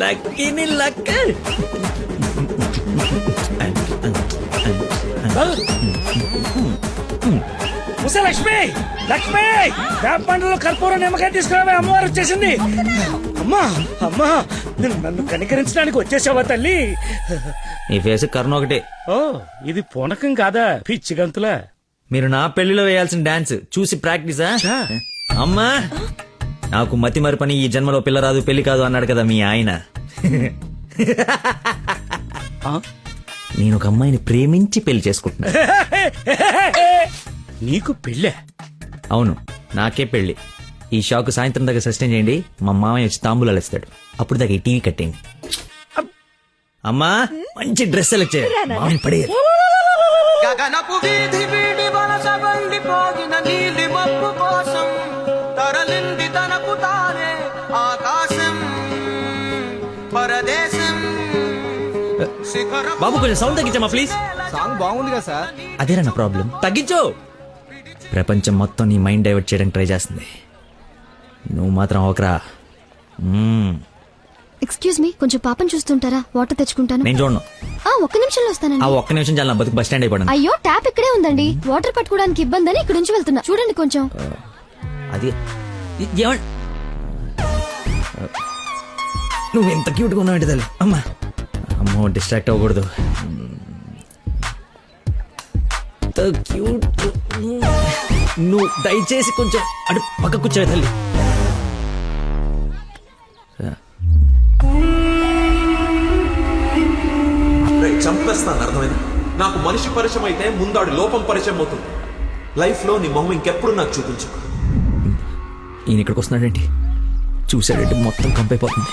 లక్కీని లక్క. ముసే లక్ష్మి లక్ష్మి వేప పండులో కర్పూరం నిమ్మకాయ తీసుకురావే అమ్మవారు వచ్చేసింది. అమ్మా అమ్మా నన్ను కనికరించడానికి వచ్చేసావా తల్లి? ఈ ఫేస్ కరుణ ఒకటే. ఓ ఇది పూనకం కాదా పిచ్చి గంతులా? మీరు నా పెళ్ళిలో వేయాల్సిన డాన్స్ చూసి ప్రాక్టీసా. అమ్మా నాకు మతి మరపని ఈ జన్మలో పిల్ల రాదు పెళ్ళి కాదు అన్నాడు కదా మీ ఆయన? నేను ఒక అమ్మాయిని ప్రేమించి పెళ్ళి చేసుకుంటున్నా. నీకు పెళ్ళే? అవును నాకే పెళ్ళి ఈ షాక్ సాయంత్రం దాకా సస్టైన్ చేయండి మా మామయ్య వచ్చి తాంబూలాలు ఇస్తాడు. అప్పుడు దాకా ఈ టీవీ కట్టేయండి. అమ్మా మంచి డ్రెస్ సెలెక్ట్ చేయాలి పడేయాలి. గగనపు వీధి వీడి వలస వెళ్ళిపోగిన నీలి మబ్బు కోసం తరలింది బాబు కొంచెం సౌండ్ తగ్గించమ్మా ప్లీజ్ సాంగ్ బాగుంది కదా సార్. అదేరా నా ప్రాబ్లం తగ్గించు. ప్రపంచం మొత్తం నీ మైండ్ డైవర్ట్ చేయడానికి ట్రై చేస్తుంది. నువ్వు మాత్రం ఒకరా ఎక్స్క్యూజ్ మీ కొంచెం పాపం చూస్తుంటారా? వాటర్ తెచ్చుకుంటాను. నేను చూడను. ఆ ఒక్క నిమిషంలో ఆ వస్తానండి ఒక్క నిమిషం చాలా బతుకు బస్ స్టాండ్ అయిపోయాను అయ్యో ట్యాప్ ఇక్కడే ఉందండి. వాటర్ పట్టుకోవడానికి ఇబ్బంది అని ఇక్కడ నుంచి వెళ్తున్నా. చూడండి కొంచెం. అది నువ్వు ఎంత క్యూట్గా ఉన్నావు ఏంటి తల్లి అమ్మా. అమ్మో డిస్ట్రాక్ట్ అవ్వకూడదు. క్యూట్ నువ్వు దయచేసి కొంచెం అటు పక్క కూర్చోవే తల్లి. చంపేస్తాను అర్థమైంది? నాకు మనిషి పరిచయం అయితే ముందాడి లోపం పరిచయం అవుతుంది. లైఫ్లో నీ మొహం ఇంకెప్పుడు నాకు చూపించు ఈయన ఇక్కడికి వస్తున్నాడేంటి చూసాడంటే మొత్తం కంపైపోతుంది.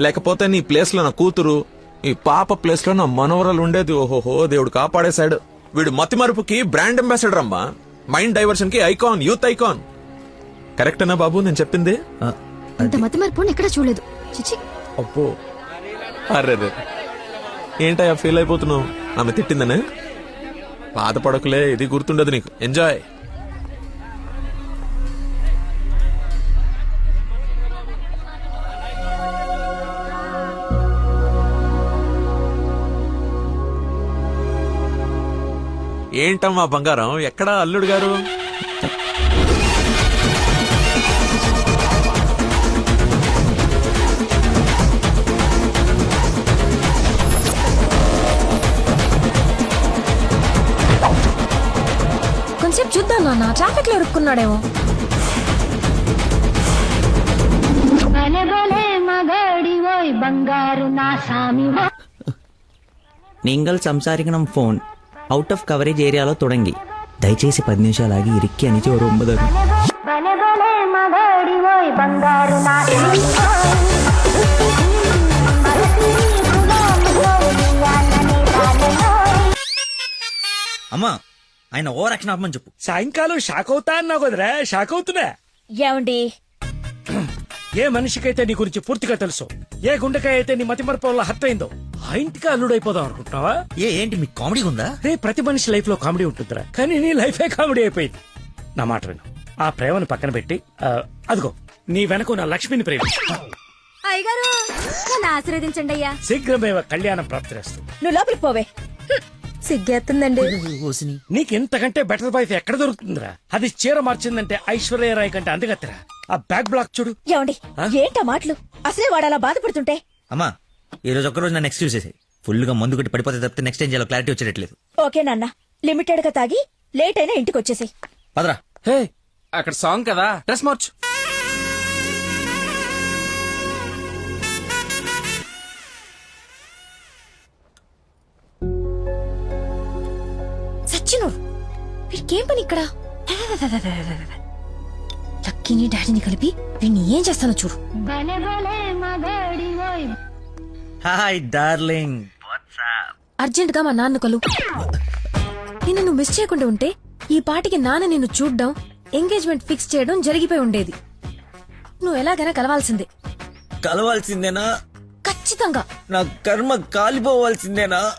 లేకపోతే నీ ప్లేస్లో నా కూతురు ఈ పాప ప్లేస్లో నా మనవరాలు ఉండేది. ఓహోహో దేవుడు కాపాడేశాడు. వీడు మతి మరుపుకి బ్రాండ్ అంబాసిడర్ అమ్మా. మైండ్ డైవర్షన్కి ఐకాన్ యూత్ ఐకాన్. కరెక్టేనా బాబు నేను చెప్పింది? ఆ, ఇంత మతి మరపు ఎక్కడ చూడలేదు. చిచి అబ్బో. అర్రే ఏంటయ్యా ఫీల్ అయిపోతున్నావు? ఆమె తిట్టిందనే? బాధపడకులే ఇది గుర్తుండదు నీకు. ఎంజాయ్ ఏంటమ్మా బంగారం ఎక్కడా అల్లుడు గారు కొంచెం చూద్దాం నాన్న ట్రాఫిక్ లో ఇరుక్కున్నాడేమో നിങ്ങൾ സംസാരിക്കണം ഫോൺ అవుట్ ఆఫ్ కవరేజ్ ఏరియాలో తొడంగి. దయచేసి పది నిమిషాలు ఆగి ఇరిక్కి అని చెవరు ఒంబదారు అమ్మా ఆయన ఓ రక్షణ అమ్మని చెప్పు. సాయంకాలం షాక్ అవుతా అన్నావు కదరా? షాక్ అవుతున్నా? ఏమండి? ఏ మనిషికైతే నీ గురించి పూర్తిగా తెలుసు ఏ గుండెకాయ అయితే నీ మతిమరపంలో హత్య అయిందో ఆ ఇంటికి అల్లుడైపోదాం అనుకుంటున్నావా? ఏ ఏంటి మీకు కామెడీ ఉందా? రే ప్రతి మనిషి లైఫ్లో కామెడీ ఉంటుందిరా. కానీ నీ లైఫే కామెడీ అయిపోయింది. నా మాట విను. ఆ ప్రేమను పక్కన పెట్టి ఆ, అదిగో నీ వెనక నా లక్ష్మిని ప్రేమ అయ్యగారు నన్ను ఆశీర్వదించండి అయ్యా. శీఘ్రమేవ కళ్యాణం ప్రాప్తిరేస్తుంది నువ్వు లోపలికి పోవే. హ్మ్. సిగ్గేస్తుందండి. నీకు ఇంతకంటే బెటర్ వైఫ్ ఎక్కడ దొరుకుతుందిరా? అది చీర మార్చిందంటే ఐశ్వర్య రాయ్ కంటే అందుగత్తరా? ఆ బ్యాక్ బ్లాక్ చూడు. ఏమండి ఏంటా మాటలు? అసలే వాడు అలా బాధపడుతుంటే? అమ్మా ఈ రోజు ఒక్కరోజు నన్ను ఎక్స్క్యూజ్ చేసేయి. ఫుల్గా మందు కొట్టి పడిపోతే తప్పితే నెక్స్ట్ ఏం చేయాలో క్లారిటీ వచ్చేటట్లేదు. ఓకే నాన్న లిమిటెడ్గా తాగి లేట్ అయినా ఇంటికి వచ్చేసాయి. పదరా. హే అక్కడ సాంగ్ కదా డ్రెస్ మార్చు. సచ్చిను వీడికేం పని ఇక్కడ? లక్కీని డాడీని కలిపి వీడిని ఏం చేస్తానో చూడు. హాయ్ డార్లింగ్ అర్జెంట్గా మా నాన్న కలు. నిన్ను నువ్వు మిస్ చేయకుండా ఉంటే ఈ పాటికి నాన్న నిన్ను చూడ్డం ఎంగేజ్మెంట్ ఫిక్స్ చేయడం జరిగిపోయి ఉండేది. నువ్వు ఎలాగైనా కలవాల్సిందే. కలవాల్సిందేనా? ఖచ్చితంగా. నా కర్మ కాలిపోవాల్సిందేనా?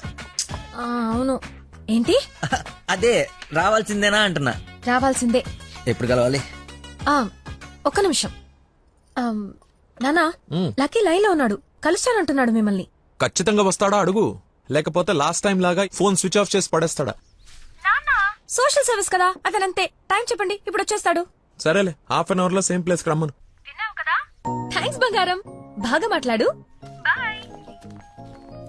ఆ, అవును. ఏంటి? అదే రావాల్సిందేనా అంటున్నా. రావాల్సిందే. ఎప్పుడు కలవాలి? ఆ ఒక్క నిమిషం. ఆ, నానా లక్కీ లైన్లో ఉన్నాడు. కలుస్తానంటున్నాడు మిమ్మల్ని. ఖచ్చితంగా వస్తాడా అడుగు. లేకపోతే లాస్ట్ టైం లాగా ఫోన్ స్విచ్ ఆఫ్ చేసి పడేస్తాడా. సోషల్ సర్వీస్ కదా అతనంతే టైం చెప్పండి ఇప్పుడు వచ్చేస్తాడు. సరేలే హాఫ్ అన్ అవర్లో సేమ్ ప్లేస్కి రమ్మను. థ్యాంక్స్ బంగారం. బాగా మాట్లాడు.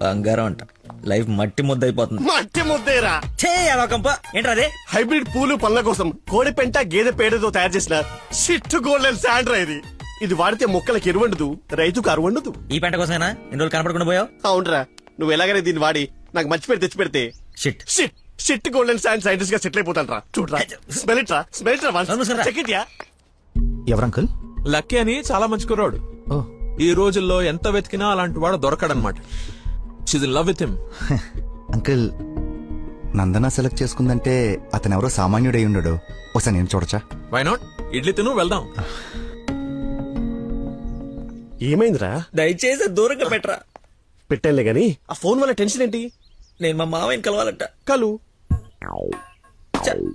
బంగారం అంట. లైఫ్ మట్టి ముద్ద అయిపోతుంది. మట్టి ముద్దేరా. ఛే అలోకంప ఏంట్రా అదే? హైబ్రిడ్ పూలు పండ్ల కోసం కోడి పెంట గేదె పేడతో తయారు చేసిన షిట్ గోల్డెన్ శాండ్రా ఇది. ఇది వాడితే మొక్కలకు ఎరువండదు రైతుకు అరువండదు. ఈ పంట కోసమేనా? ఎన్ని రోజులు కనపడకుండా పోయావు? అవునరా నువ్వు ఎలాగైనా దీన్ని వాడి నాకు మంచి పేరు తెచ్చి పెడితే shit shit shit golden sand సైంటిస్ట్గా settle అయిపోతాను రా చూడరా స్మెల్ ఇట్ రా. స్మెల్ ఇట్ రా. చెక్ ఇట్ యా ఎవరంకుల్ లక్కీ అని చాలా మంచి కుర్రాడు. ఓ. ఈ రోజుల్లో ఎంత వెతికినా అలాంటి వాడు దొరకడనమాట she's in love with him uncle Nandana select చేసుకుందంటే అతను ఎవరో సామాన్యుడై ఉండడు. ఒకసారి నేను చూడచ్చా? వై నాట్ ఇడ్లీ తిను వెళ్దాం. ఏమైందిరా? దయచేసి దూరంగా పెట్టరా. పెట్టానులే గాని. ఆ ఫోన్ వల్ల టెన్షన్ ఏంటి? నేను మా మావయ్యని కలవాలంట. కలు. చ్చ.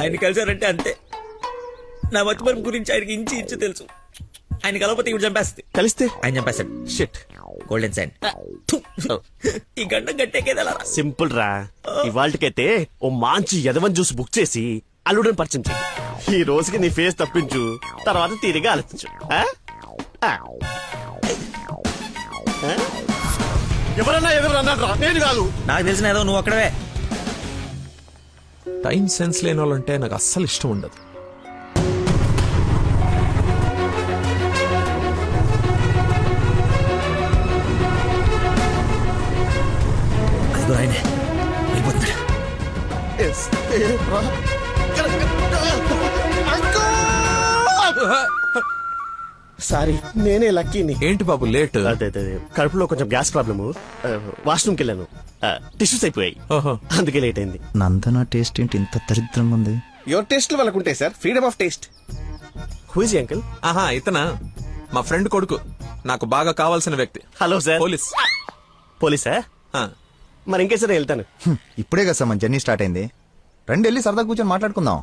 ఆయన కలిసారంటే అంతే. నా మతిమరుపు గురించి ఆయనకి ఇంచి ఇంచు తెలుసు. ఆయన కలవకపోతే ఇవి చంపేస్తుంది. కలిస్తే? ఆయన చంపేస్తాడు. షిట్. గోల్డెన్ సైన్ ఈ గంట గట్టేకేదలా సింపుల్ రా. ఇవాళకైతే ఓ మంచి యదవన్ జ్యూస్ బుక్ చేసి అల్లుడని పరిచయం చెయ్యి. ఈ రోజుకి నీ ఫేస్ తప్పించు. తర్వాత తీరిగా ఆలోచించు. ఆ? ఎవరన్నా ఎదురు అన్నాడు నేను కాదు. నాకు తెలిసిన ఏదో నువ్వు అక్కడవే. టైం సెన్స్ లేని వాళ్ళంటే నాకు అస్సలు ఇష్టం ఉండదు. అదిగో సారీ నేనే లక్కీని. ఏంటి బాబు లేట్? అదే అదే. కడుపులో కొంచెం గ్యాస్ ప్రాబ్లము. వాష్రూమ్కి వెళ్ళాను. టిష్యూస్ అయిపోయాయి. ఓహో. అందుకే లేట్ అయింది. నందన టేస్ట్ ఏంటి? ఇంత దరిద్రంగా ఉంది. యువర్ టేస్ట్ వాళ్ళకు ఉంటాయి sir freedom of taste who's he uncle ఆహా ఇతనా? మా ఫ్రెండ్ కొడుకు. నాకు బాగా కావాల్సిన వ్యక్తి. Hello sir police. పోలీసా? మరి ఇంకే సరే వెళ్తాను. ఇప్పుడే కదా సార్ మన జర్నీ స్టార్ట్ అయింది. రండి వెళ్ళి సరదా కూర్చొని మాట్లాడుకుందాం.